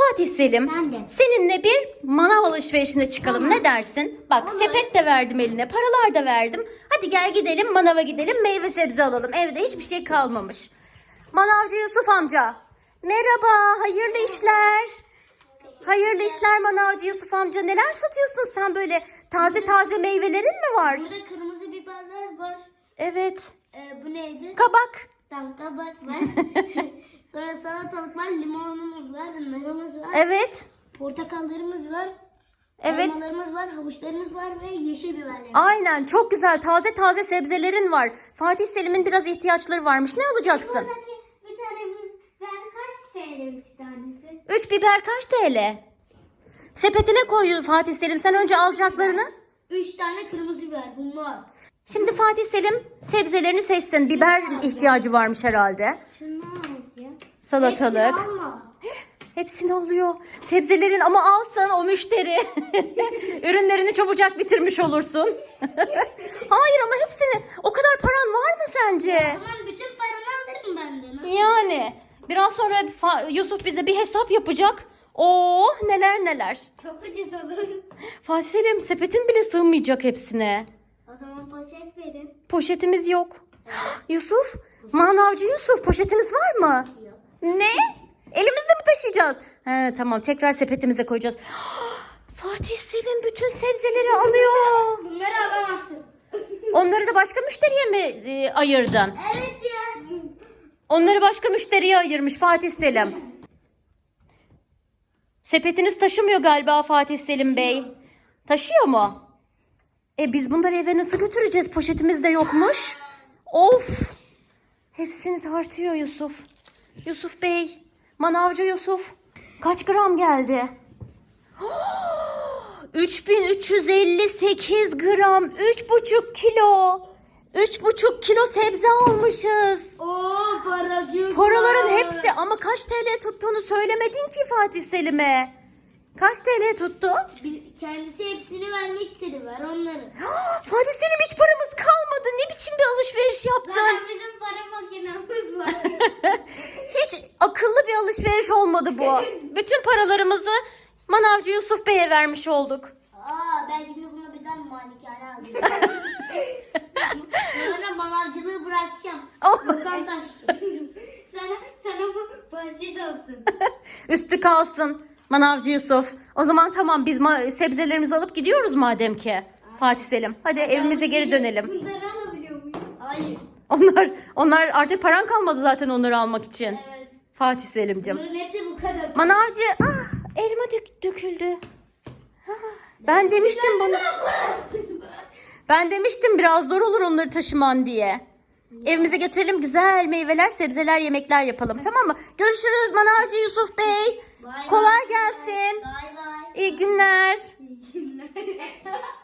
Fatih Selim, Ben de. seninle bir manav alışverişine çıkalım. Tamam. Ne dersin? Bak Olur. sepet de verdim eline, paralar da verdim. Hadi gel gidelim manava gidelim, meyve sebze alalım. Evde hiçbir şey kalmamış. Manavcı Yusuf amca. Merhaba, hayırlı işler. Hayırlı işler manavcı Yusuf amca. Neler satıyorsun sen böyle? Taze taze meyvelerin mi var? Burada kırmızı biberler var. Evet. Ee, bu neydi? Kabak. Tam kabak var. Sonra salatalık var, limonumuz var, narımız var, Evet. portakallarımız var, Evet. elmalarımız var, havuçlarımız var ve yeşil biberlerimiz. Aynen çok güzel taze taze sebzelerin var. Fatih Selim'in biraz ihtiyaçları varmış. Ne alacaksın? Buradaki bir tane biber kaç TL bir tanesi? 3 biber kaç TL? Sepetine koy Fatih Selim. Sen önce alacaklarını. Üç tane kırmızı biber bunlar. Şimdi Fatih Selim sebzelerini seçsin. Biber ihtiyacı varmış herhalde. Salatalık. Hepsini alıyor. Sebzelerin ama alsan o müşteri. Ürünlerini çabucak bitirmiş olursun. Hayır ama hepsini. O kadar paran var mı sence? O zaman bütün paranı alırım benden. Yani biraz sonra Yusuf bize bir hesap yapacak. Oo neler neler. Çok ucuz olur. Fatih Selim sepetin bile sığmayacak hepsine. O zaman poşet verin. Poşetimiz yok. Yusuf, manavcı Yusuf poşetiniz var mı? Yok. Ne? Elimizde mi taşıyacağız? He, tamam tekrar sepetimize koyacağız. Fatih Selim bütün sebzeleri alıyor. Bunları alamazsın. Onları da başka müşteriye mi e, ayırdın? Evet ya. Onları başka müşteriye ayırmış Fatih Selim. Sepetiniz taşımıyor galiba Fatih Selim Bey. Taşıyor mu? E biz bunları eve nasıl götüreceğiz? Poşetimiz de yokmuş. Of! Hepsini tartıyor Yusuf. Yusuf Bey, manavcı Yusuf. Kaç gram geldi? 3358 gram, 3,5 kilo. 3,5 kilo sebze almışız. Oo paracık. Paraların hepsi ama kaç TL tuttuğunu söylemedin ki Fatih Selim'e. Kaç TL tuttu? Kendisi hepsini vermek istedi. Ver onları. Fatih Selim hiç paramız kalmadı. Ne biçim bir alışveriş yaptın? Zaten bizim para makinamız var. Hiç akıllı bir alışveriş olmadı bu. Bütün paralarımızı Manavcı Yusuf Bey'e vermiş olduk. Aa ben şimdi buna bir tane malikane alacağım. Sonra manavcılığı bırakacağım. Oh. Lokanta açacağım. sana, sana bu bahşiş olsun. Üstü kalsın Manavcı Yusuf. O zaman tamam biz sebzelerimizi alıp gidiyoruz madem ki. Fatih Selim. Hadi evimize geri dönelim. Bunları alabiliyor muyum? Hayır. Onlar onlar artık paran kalmadı zaten onları almak için. Evet. Fatih Selim'cim. Bunların hepsi bu kadar. Manavcı ah elma dök- döküldü. Ah, Ben demiştim bunu. Ben demiştim biraz zor olur onları taşıman diye. Evimize götürelim güzel meyveler, sebzeler, yemekler yapalım tamam mı? Görüşürüz Manavcı Yusuf Bey. Bay Kolay bay. gelsin. Bay bay. İyi günler. İyi günler.